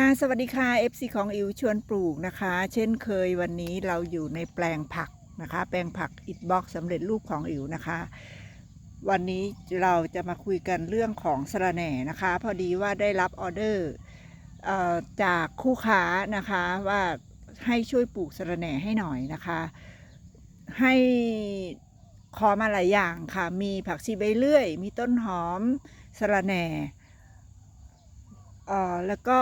ค่ะสวัสดีค่ะ FC ของอิวชวนปลูกนะคะ เช่นเคยวันนี้เราอยู่ในแปลงผักนะคะ แปลงผักอิฐบล็อกสำเร็จรูปของอิวนะคะ วันนี้เราจะมาคุยกันเรื่องของสะระแหน่นะคะ พอดีว่าได้รับออเดอร์จากคู่ค้านะคะว่าให้ช่วยปลูกสะระแหน่ให้หน่อยนะคะ ให้ขอมาหลายอย่างค่ะ มีผักชีใบเลื่อย มีต้นหอมสะระแหน่แล้วก็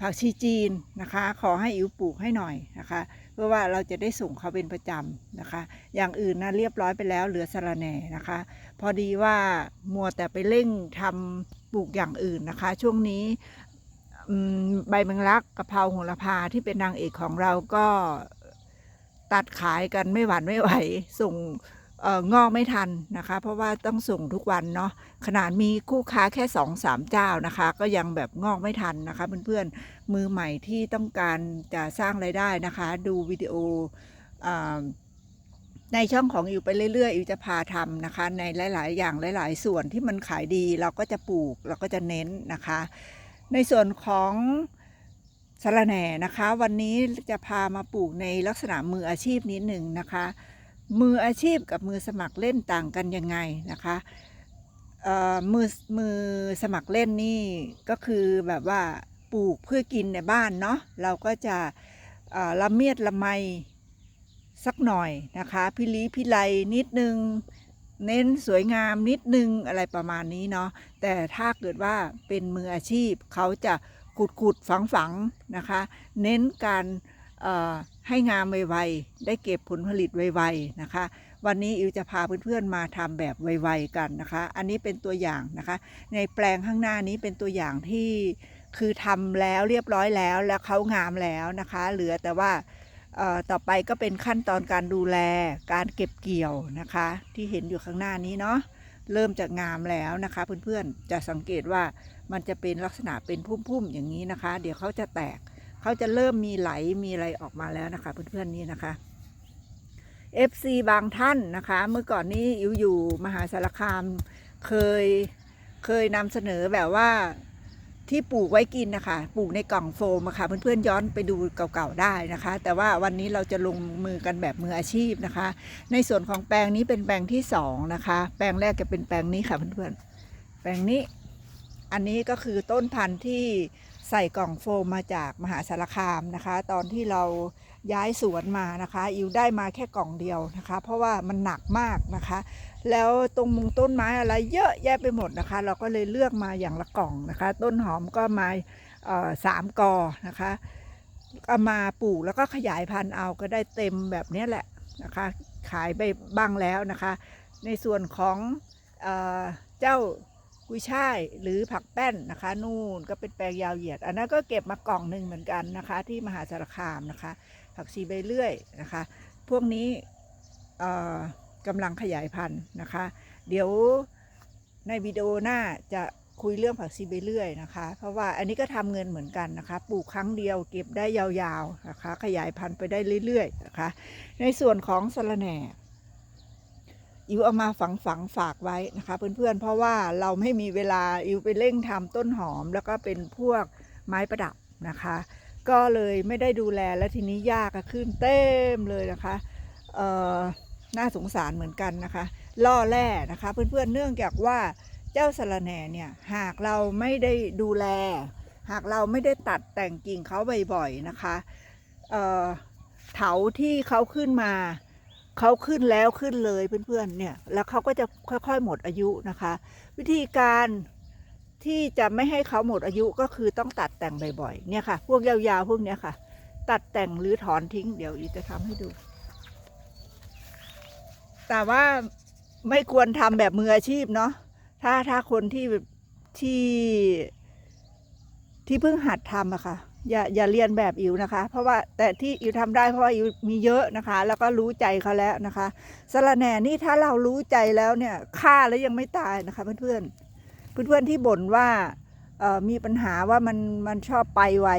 ผักชีจีนนะคะ ขอให้อิ๋วปลูกให้หน่อยนะคะ เพื่อว่าเราจะได้ส่งเขาเป็นประจำนะคะ อย่างอื่นนะเรียบร้อยไปแล้วเหลือสะระแหน่นะคะ พอดีว่ามัวแต่ไปเร่งทำปลูกอย่างอื่นนะคะ ช่วงนี้ใบแมงลักกะเพราโหระพาที่เป็นนางเอกของเราก็ตัดขายกันไม่หวั่นไม่ไหวส่ง งอกไม่ทันนะคะ เพราะว่าต้องส่งทุกวันเนาะขนาดมีคู่ค้าแค่สองสามเจ้านะคะ ก็ยังแบบงอกไม่ทันนะคะ เพื่อนๆมือใหม่ที่ต้องการจะสร้างไรายได้นะคะ ดูวิดีโออในช่องของอิวไปเรื่อยๆอิวจะพาทำนะคะ ในหลาย ๆ อย่างหลาย ๆ ส่วนที่มันขายดีเราก็จะปลูกเราก็จะเน้นนะคะ ในส่วนของสะระแหน่นะคะ วันนี้จะพามาปลูกในลักษณะมืออาชีพนิดหนึ่งนะคะ มืออาชีพกับมือสมัครเล่นต่างกันยังไงนะคะเอ่อมือมือสมัครเล่นนี่ก็คือแบบว่าปลูกเพื่อกินในบ้านเนาะเราก็จะเอ่อละเมียดละไมสักหน่อยนะคะพิลีพิไลนิดนึง เน้นสวยงามนิดนึงอะไรประมาณนี้เนาะแต่ถ้าเกิดว่าเป็นมืออาชีพเขาจะขุดขุดฝังฝังนะคะ เน้นการ ให้งามไวๆ ได้เก็บผลผลิตไวๆนะคะ วันนี้อิวจะพาเพื่อนๆมาทำแบบไวๆกันนะคะ อันนี้เป็นตัวอย่างนะคะ ในแปลงข้างหน้านี้เป็นตัวอย่างที่คือทำแล้วเรียบร้อยแล้วแล้วเขางามแล้วนะคะ เหลือแต่ว่าต่อไปก็เป็นขั้นตอนการดูแลการเก็บเกี่ยวนะคะ ที่เห็นอยู่ข้างหน้านี้เนาะเริ่มจะงามแล้วนะคะ เพื่อนๆจะสังเกตว่ามันจะเป็นลักษณะเป็นพุ่มๆอย่างนี้นะคะ เดี๋ยวเขาจะแตก เขาจะเริ่มมีไหลมีอะไรออกมาแล้วนะคะ เพื่อนๆนี่นะคะ FC บางท่านนะคะ เมื่อก่อนนี้อิวอยู่มหาสารคามเคยเคยนำเสนอแบบว่าที่ปลูกไว้กินนะคะ ปลูกในกล่องโฟมอะค่ะเพื่อนๆย้อนไปดูเก่าๆได้นะคะ แต่ว่าวันนี้เราจะลงมือกันแบบมืออาชีพนะคะ ในส่วนของแปลงนี้เป็นแปลงที่สองนะคะ แปลงแรกจะเป็นแปลงนี้ค่ะเพื่อนๆแปลงนี้ อันนี้ก็คือต้นพันธุ์ที่ ใส่กล่องโฟมมาจากมหาสารคามนะคะ ตอนที่เราย้ายสวนมานะคะอิวได้มาแค่กล่องเดียวนะคะ เพราะว่ามันหนักมากนะคะ แล้วตรงมุงต้นไม้อะไรเยอะแยะไปหมดนะคะ เราก็เลยเลือกมาอย่างละกล่องนะคะ ต้นหอมก็มาสามกอนะคะเอามาปลูกแล้วก็ขยายพันธุ์เอาก็ได้เต็มแบบนี้แหละนะคะ ขายไปบ้างแล้วนะคะ ในส่วนของเอเจ้า กุยช่ายหรือผักแป้นนะคะ นู่นก็เป็นแปลงยาวเหยียด อันนั้นก็เก็บมากล่องหนึ่งเหมือนกันนะคะ ที่มหาสารคามนะคะ ผักชีใบเลื่อยนะคะ พวกนี้กำลังขยายพันธุ์นะคะ เดี๋ยวในวิดีโอหน้าจะคุยเรื่องผักชีใบเลื่อยนะคะ เพราะว่าอันนี้ก็ทำเงินเหมือนกันนะคะ ปลูกครั้งเดียวเก็บได้ยาวๆนะคะ ขยายพันธุ์ไปได้เรื่อยๆนะคะ ในส่วนของสะระแหน่ อิวเอามาฝังฝังฝากไว้นะคะ เพื่อนๆ เพราะว่าเราไม่มีเวลาอิวไปเร่งทำต้นหอม แล้วก็เป็นพวกไม้ประดับนะคะ ก็เลยไม่ได้ดูแลและทีนี้หญ้าก็ขึ้นเต็มเลยนะคะเอ่อน่าสงสารเหมือนกันนะคะ ล่อแร่นะคะ เพื่อนๆเนื่องจากว่าเจ้าสะระแหน่เนี่ยหากเราไม่ได้ดูแล หากเราไม่ได้ตัดแต่งกิ่งเขาบ่อยๆนะคะเอ่อเถาที่เขาขึ้นมา เขาขึ้นแล้วขึ้นเลยเพื่อนๆเนี่ยแล้วเขาก็จะค่อยๆหมดอายุนะคะ วิธีการที่จะไม่ให้เขาหมดอายุก็คือต้องตัดแต่งบ่อยๆเนี่ยค่ะ พวกยาวๆพวกเนี้ยค่ะ ตัดแต่งหรือถอนทิ้งเดี๋ยวอีจะทำให้ดู แต่ว่าไม่ควรทำแบบมืออาชีพเนาะถ้าถ้าคนที่ที่ที่เพิ่งหัดทำอะค่ะ อย่าอย่าเรียนแบบอิวนะคะ เพราะว่าแต่ที่อิวทำได้เพราะว่าอิวมีเยอะนะคะ แล้วก็รู้ใจเขาแล้วนะคะสะระแหน่นี่ถ้าเรารู้ใจแล้วเนี่ยฆ่าแล้วยังไม่ตายนะคะ เพื่อนๆเพื่อนๆที่บ่นว่ามีปัญหาว่ามันมันชอบไปไว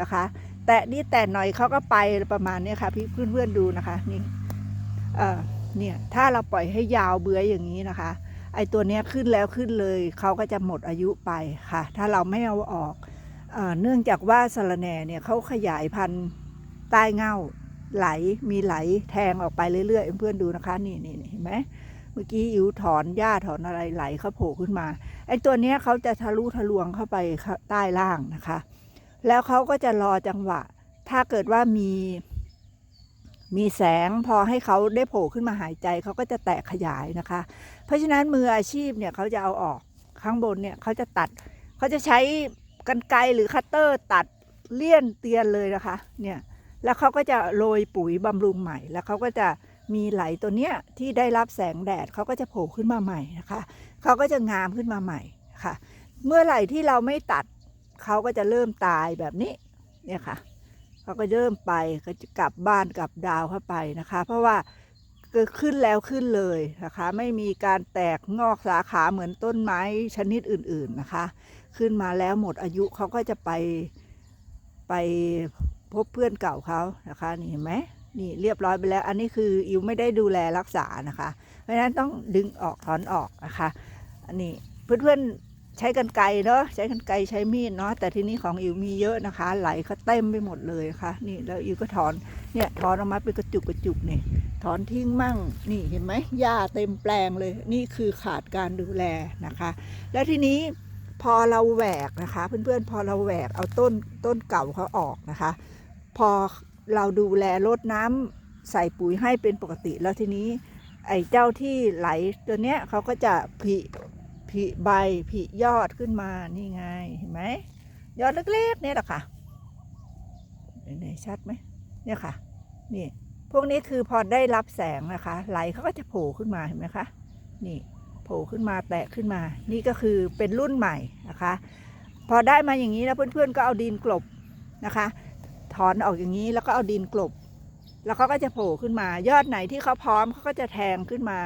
นะคะ แต่นี่แต่หน่อยเขาก็ไปประมาณนี้ค่ะพี่เพื่อนๆดูนะคะนี่เออเนี่ยถ้าเราปล่อยให้ยาวเบื้ออย่างนี้นะคะ ไอตัวเนี้ยขึ้นแล้วขึ้นเลยเขาก็จะหมดอายุไปค่ะ ถ้าเราไม่เอาออก เนื่องจากว่าสะระแหน่เนี่ยเขาขยายพันธุ์ใต้เง่าไหลมีไหลแทงออกไปเรื่อยๆเพื่อนดูนะคะนี่นี่เห็นไหมเมื่อกี้อิ๋วถอนหญ้าถอนอะไรไหลเขาโผล่ขึ้นมาไอ้ตัวเนี้ยเขาจะทะลุทะลวงเข้าไปใต้ล่างนะคะ แล้วเขาก็จะรอจังหวะ ถ้าเกิดว่ามีมีแสงพอให้เขาได้โผล่ขึ้นมาหายใจเขาก็จะแตกขยายนะคะ เพราะฉะนั้นมืออาชีพเนี่ยเขาจะเอาออกข้างบนเนี่ยเขาจะตัดเขาจะใช้ กันไกรหรือคัตเตอร์ตัดเลี่ยนเตียนเลยนะคะ เนี่ย แล้วเขาก็จะโรยปุ๋ยบำรุงใหม่ แล้วเขาก็จะมีไหลตัวเนี้ยที่ได้รับแสงแดดเขาก็จะโผล่ขึ้นมาใหม่นะคะ เขาก็จะงามขึ้นมาใหม่ค่ะ เมื่อไหร่ที่เราไม่ตัดเขาก็จะเริ่มตายแบบนี้ เนี่ยค่ะ เขาก็เริ่มไปก็จะกลับบ้านกลับดาวเข้าไปนะคะ เพราะว่าเกิดขึ้นแล้วขึ้นเลยนะคะ ไม่มีการแตกงอกสาขาเหมือนต้นไม้ชนิดอื่น ๆนะคะ ขึ้นมาแล้วหมดอายุเขาก็จะไปไปพบเพื่อนเก่าเขานะคะนี่เห็นไหมนี่เรียบร้อยไปแล้ว อันนี้คืออิวไม่ได้ดูแลรักษานะคะ เพราะฉะนั้นต้องดึงออกถอนออกนะคะอันนี้เพื่อนๆใช้กันไกรเนาะใช้กันไกรใช้มีดเนาะแต่ที่นี้ของอิวมีเยอะนะคะ ไหลเขาเต็มไปหมดเลยนะคะนี่แล้วอิวก็ถอนเนี่ยถอนออกมาเป็นกระจุกกระจุกนี่ถอนทิ้งมั่งนี่เห็นไหมหญ้าเต็มแปลงเลย นี่คือขาดการดูแลนะคะ แล้วทีนี้ พอเราแหวกนะคะ เพื่อนๆพอเราแหวกเอาต้นต้นเก่าเขาออกนะคะ พอเราดูแลรดน้ำใส่ปุ๋ยให้เป็นปกติแล้วทีนี้ ไอ้เจ้าที่ไหลตัวเนี้ยเขาก็จะผิผิใบผิยอดขึ้นมานี่ไงเห็นไหมยอดเล็กๆเนี่ยแหละค่ะไหนชัดไหมเนี่ยค่ะนี่พวกนี้คือพอได้รับแสงนะคะ ไหลเขาก็จะโผล่ขึ้นมาเห็นไหมคะนี่ โผล่ขึ้นมาแตกขึ้นมา นี่ก็คือเป็นรุ่นใหม่นะคะ พอได้มาอย่างนี้แล้วเพื่อนๆก็เอาดินกลบนะคะ ถอนออกอย่างนี้แล้วก็เอาดินกลบ แล้วเขาก็จะโผล่ขึ้นมา ยอดไหนที่เขาพร้อมเขาก็จะแทงขึ้นมา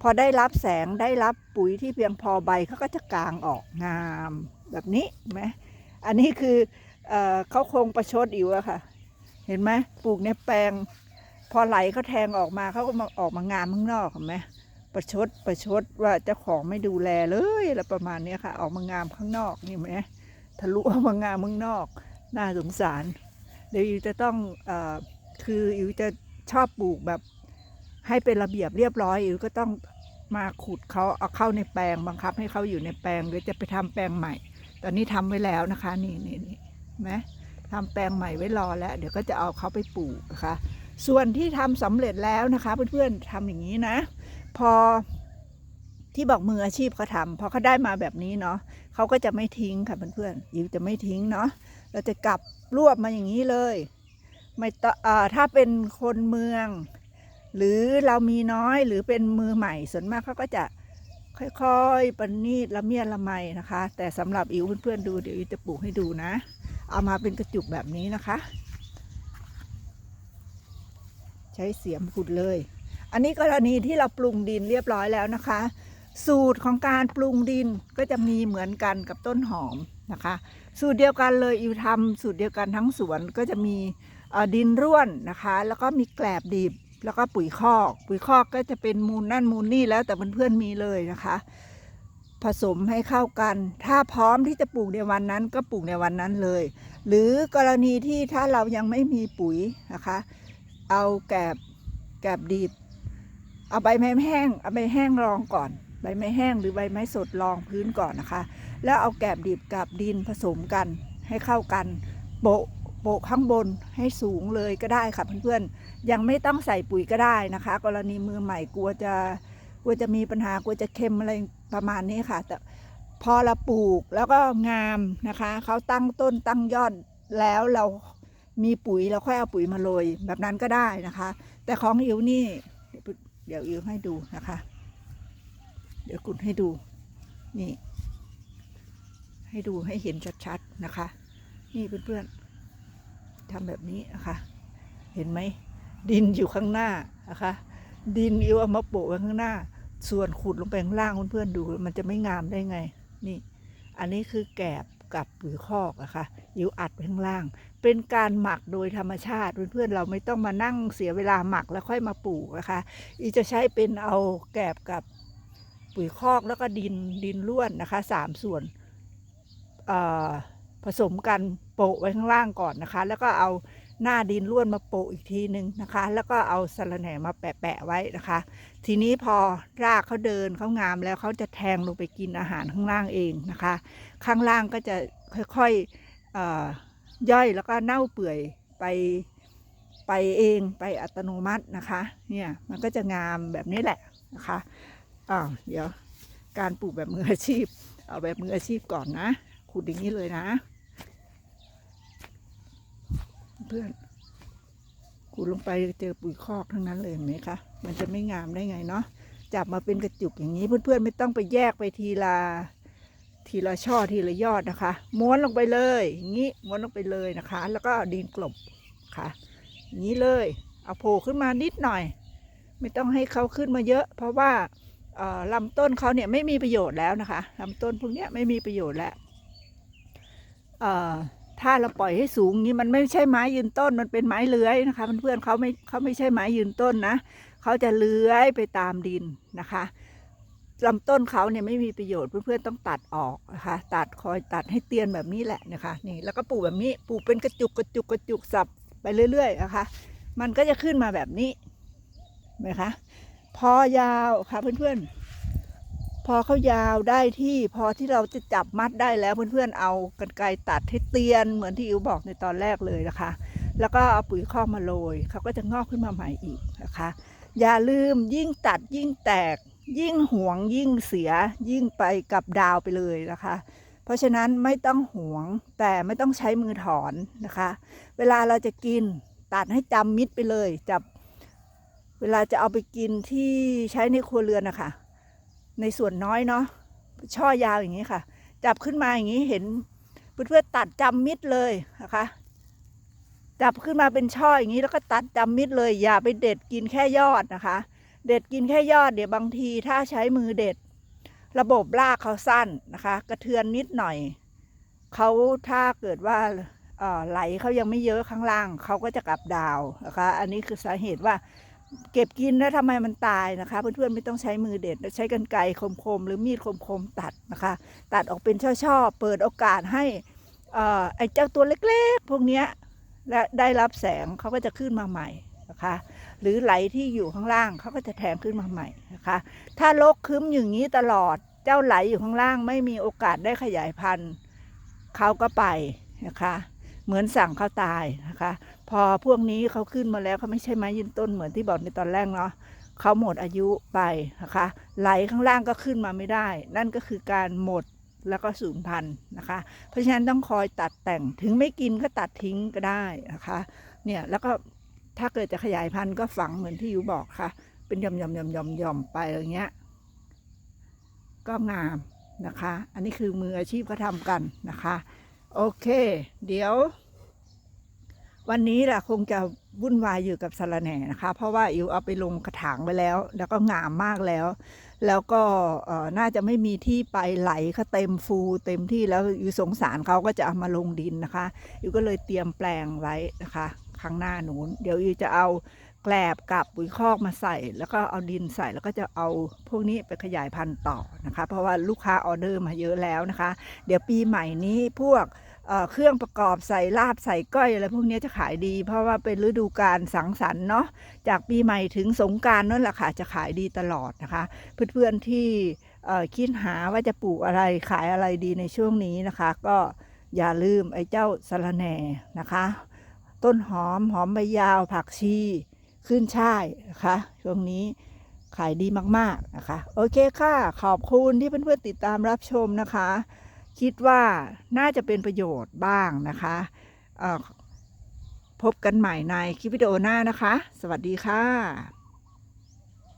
พอได้รับแสงได้รับปุ๋ยที่เพียงพอใบเขาก็จะกางออกงามแบบนี้ไหมอันนี้คือเอเขาคงประชดอยู่อะค่ะ เห็นไหมปลูกในแปลง พอไหลเขาแทงออกมาเขาก็มาออกมางามข้างนอกเห็นไหม ประชดประชดว่าเจ้าของไม่ดูแลเลยอะไรประมาณนี้ค่ะออกมางามข้างนอกนี่ไหมทะลุออกมางามข้างนอก น่าสงสาร เดี๋ยวอิวจะต้องอคืออิวจะชอบปลูกแบบให้เป็นระเบียบเรียบร้อยอิวก็ต้องมาขุดเขาเอาเข้าในแปลงบังคับให้เขาอยู่ในแปลงหรือจะไปทำแปลงใหม่ ตอนนี้ทำไว้แล้วนะคะ นี่นี่นี่ไหมทำแปลงใหม่ไว้รอแล้ว เดี๋ยวก็จะเอาเขาไปปลูกนะคะ ส่วนที่ทำสำเร็จแล้วนะคะ เพื่อนๆทำอย่างนี้นะ พอที่บอกมืออาชีพเขาทำพอเขาได้มาแบบนี้เนาะเขาก็จะไม่ทิ้งค่ะเพื่อนๆอิวจะไม่ทิ้งเนาะเราจะกลับรวบมาอย่างนี้เลย ไม่ต่อถ้าเป็นคนเมือง หรือเรามีน้อยหรือเป็นมือใหม่ส่วนมากเขาก็จะค่อยๆประณีตละเมียดละไมนะคะ แต่สำหรับอิ๋วเพื่อนๆดูเดี๋ยวอิ๋วจะปลูกให้ดูนะ เอามาเป็นกระจุกแบบนี้นะคะ ใช้เสียมขุดเลย อันนี้กรณีที่เราปรุงดินเรียบร้อยแล้วนะคะ สูตรของการปรุงดินก็จะมีเหมือนกันกับต้นหอมนะคะ สูตรเดียวกันเลยอิวทำสูตรเดียวกันทั้งสวนก็จะมีดินร่วนนะคะ แล้วก็มีแกลบดิบแล้วก็ปุ๋ยคอก ปุ๋ยคอกก็จะเป็นมูลนั่นมูลนี่แล้วแต่เพื่อนๆมีเลยนะคะ ผสมให้เข้ากัน ถ้าพร้อมที่จะปลูกในวันนั้นก็ปลูกในวันนั้นเลย หรือกรณีที่ถ้าเรายังไม่มีปุ๋ยนะคะ เอาแกลบแกลบดิบ เอาใบไม้แห้งเอาใบแห้งรองก่อน ใบไม้แห้งหรือใบไม้สดรองพื้นก่อนนะคะ แล้วเอาแกบดิบกับดินผสมกันให้เข้ากันโปะโปะข้างบนให้สูงเลยก็ได้ค่ะเพื่อนๆยังไม่ต้องใส่ปุ๋ยก็ได้นะคะ กรณีมือใหม่กลัวจะกลัวจะมีปัญหากลัวจะเค็มอะไรประมาณนี้ค่ะ แต่พอเราปลูกแล้วก็งามนะคะเขาตั้งต้นตั้งยอดแล้วเรามีปุ๋ยเราค่อยเอาปุ๋ยมาโรยแบบนั้นก็ได้นะคะ แต่ของอิ๋วนี่ เดี๋ยวอิวให้ดูนะคะ เดี๋ยวกุดให้ดู นี่ ให้ดูให้เห็นชัดๆนะคะ นี่เพื่อนๆทำแบบนี้นะคะ เห็นไหม ดินอยู่ข้างหน้านะคะ ดินอิวเอามาโปะไว้ข้างหน้า ส่วนขุดลงไปข้างล่างเพื่อนๆดู มันจะไม่งามได้ไง นี่ อันนี้คือแกบกับปุ๋ยคอกนะคะอิวอัดไว้ข้างล่าง เป็นการหมักโดยธรรมชาติเพื่อนๆเราไม่ต้องมานั่งเสียเวลาหมักแล้วค่อยมาปลูกนะคะอีจะใช้เป็นเอาแกบกับปุ๋ยคอกแล้วก็ดินดินล้วนนะคะสามส่วนผสมกันโปะไว้ข้างล่างก่อนนะคะ แล้วก็เอาหน้าดินร่วนมาโปะอีกทีหนึ่งนะคะ แล้วก็เอาสะรแหน่มาแปะๆไว้นะคะ ทีนี้พอรากเขาเดินเขางามแล้วเขาจะแทงลงไปกินอาหารข้างล่างเองนะคะ ข้างล่างก็จะค่อยๆ ย่อยแล้วก็เน่าเปื่อยไปไปเองไปอัตโนมัตินะคะเนี่ยมันก็จะงามแบบนี้แหละนะคะอ้าวเดี๋ยวการปลูกแบบมืออาชีพ เอาแบบมืออาชีพก่อนนะขุดอย่างนี้เลยนะ เพื่อนขุดลงไปเจอปุ๋ยคอกทั้งนั้นเลยเห็นไหมคะมันจะไม่งามได้ไงเนาะจับมาเป็นกระจุกอย่างนี้เพื่อนๆไม่ต้องไปแยกไปทีละ ทีละช่อทีละยอดนะคะ ม้วนลงไปเลยอย่างนี้ม้วนลงไปเลยนะคะ แล้วก็ดินกลบค่ะงนี้เลยเอาโผล่ขึ้นมานิดหน่อย ไม่ต้องให้เขาขึ้นมาเยอะ เพราะว่าลำต้นเขาเนี่ยไม่มีประโยชน์แล้วนะคะลำต้นพวกเนี้ยไม่มีประโยชน์แล้วถ้าเราปล่อยให้สูงงนี้มันไม่ใช่ไม้ยืนต้นมันเป็นไม้เลื้อยนะคะเพื่อนๆเขาไม่เขาไม่ใช่ไม้ยืนต้นนะเขาจะเลื้อยไปตามดินนะคะ ลำต้นเขาเนี่ยไม่มีประโยชน์เพื่อนๆต้องตัดออกนะคะตัดคอยตัดให้เตียนแบบนี้แหละนะคะนี่แล้วก็ปลูกแบบนี้ปลูกเป็นกระจุกกระจุกกระจุกสับไปเรื่อยๆนะคะมันก็จะขึ้นมาแบบนี้นไหมคะพอยาวค่ะเพื่อนๆ พอเขายาวได้ที่พอที่เราจะจับมัดได้แล้วเพื่อนๆเอากรรไกรตัดให้เตียนเหมือนที่อิวบอกในตอนแรกเลยนะคะ แล้วก็เอาปุ๋ยคอกมาโรยเขาก็จะงอกขึ้นมาใหม่อีกนะคะ อย่าลืมยิ่งตัดยิ่งแตก ยิ่งหวงยิ่งเสียยิ่งไปกับดาวไปเลยนะคะ เพราะฉะนั้นไม่ต้องหวงแต่ไม่ต้องใช้มือถอนนะคะ เวลาเราจะกินตัดให้จำมิดไปเลยจับเวลาจะเอาไปกินที่ใช้ในครัวเรือนนะคะในส่วนน้อยเนาะช่อยาวอย่างนี้ค่ะ จับขึ้นมาอย่างนี้เห็นเพื่อนๆตัดจำมิดเลยนะคะจับขึ้นมาเป็นช่ออย่างนี้แล้วก็ตัดจำมิดเลย อย่าไปเด็ดกินแค่ยอดนะคะ เด็ดกินแค่ยอดเดี๋ยวบางทีถ้าใช้มือเด็ด ระบบรากเขาสั้นนะคะ กระเทือนนิดหน่อยเขาถ้าเกิดว่าไหลเขายังไม่เยอะข้างล่างเขาก็จะกลับดาวนะคะ อันนี้คือสาเหตุว่าเก็บกินแล้วทำไมมันตายนะคะ เพื่อนๆไม่ต้องใช้มือเด็ดใช้กรรไกรคมๆ หรือมีดคมๆ ตัดนะคะ ตัดออกเป็นช่อๆ เปิดโอกาสให้อ่อไอ้เจ้าตัวเล็กๆ พวกเนี้ยและได้รับแสงเขาก็จะขึ้นมาใหม่ นะคะ หรือไหลที่อยู่ข้างล่างเขาก็จะแทงขึ้นมาใหม่นะคะ ถ้าลกคึ้มอย่างนี้ตลอดเจ้าไหลอยู่ข้างล่าง ไม่มีโอกาสได้ขยายพันธุ์เขาก็ไปนะคะ เหมือนสั่งเขาตายนะคะ พอพวกนี้เขาขึ้นมาแล้วเขาไม่ใช่ไม้ยืนต้นเหมือนที่บอกในตอนแรกเนาะเขาหมดอายุไปนะคะ ไหลข้างล่างก็ขึ้นมาไม่ได้ นั่นก็คือการหมดแล้วก็สูญพันธุ์นะคะ เพราะฉะนั้นต้องคอยตัดแต่งถึงไม่กินก็ตัดทิ้งก็ได้นะคะ เนี่ยแล้วก็ ถ้าเกิดจะขยายพันธุ์ก็ฝังเหมือนที่ยูบอกค่ะ เป็นหย่อมหย่อมหย่อมหย่อมหย่อมไปอย่างเงี้ย ก็งามนะคะ อันนี้คือมืออาชีพเขาทำกันนะคะ โอเค เดี๋ยว วันนี้แหละคงจะวุ่นวายอยู่กับสะระแหน่นะคะ เพราะว่าอิวเอาไปลงกระถางไปแล้ว แล้วก็งามมากแล้ว แล้วก็น่าจะไม่มีที่ไปไหลเขาเต็มฟูเต็มที่แล้วอิวสงสารเขาก็จะเอามาลงดินนะคะอิวก็เลยเตรียมแปลงไว้นะคะ ข้างหน้าหนูนเดี๋ยวอิวจะเอาแกลบกับปุ๋ยคอกมาใส่ แล้วก็เอาดินใส่แล้วก็จะเอาพวกนี้ไปขยายพันธุ์ต่อนะคะ เพราะว่าลูกค้าออเดอร์มาเยอะแล้วนะคะ เดี๋ยวปีใหม่นี้พวกเเครื่องประกอบใส่ลาบใส่ก้อยอะไรพวกนี้จะขายดี เพราะว่าเป็นฤดูการสังสรรค์เนาะจากปีใหม่ถึงสงการนั่นแหละค่ะจะขายดีตลอดนะคะ เพื่อนๆที่คิดหาว่าจะปลูกอะไรขายอะไรดีในช่วงนี้นะคะ ก็อย่าลืมไอ้เจ้าสะระแหน่นะคะ ต้นหอมหอมใบยาวผักชีขึ้นช่ายนะคะช่วงนี้ขายดีมากๆนะคะ โอเคค่ะ ขอบคุณที่เพื่อนๆติดตามรับชมนะคะ คิดว่าน่าจะเป็นประโยชน์บ้างนะคะพบกันใหม่ในคลิปวิดีโอหน้านะคะ สวัสดีค่ะ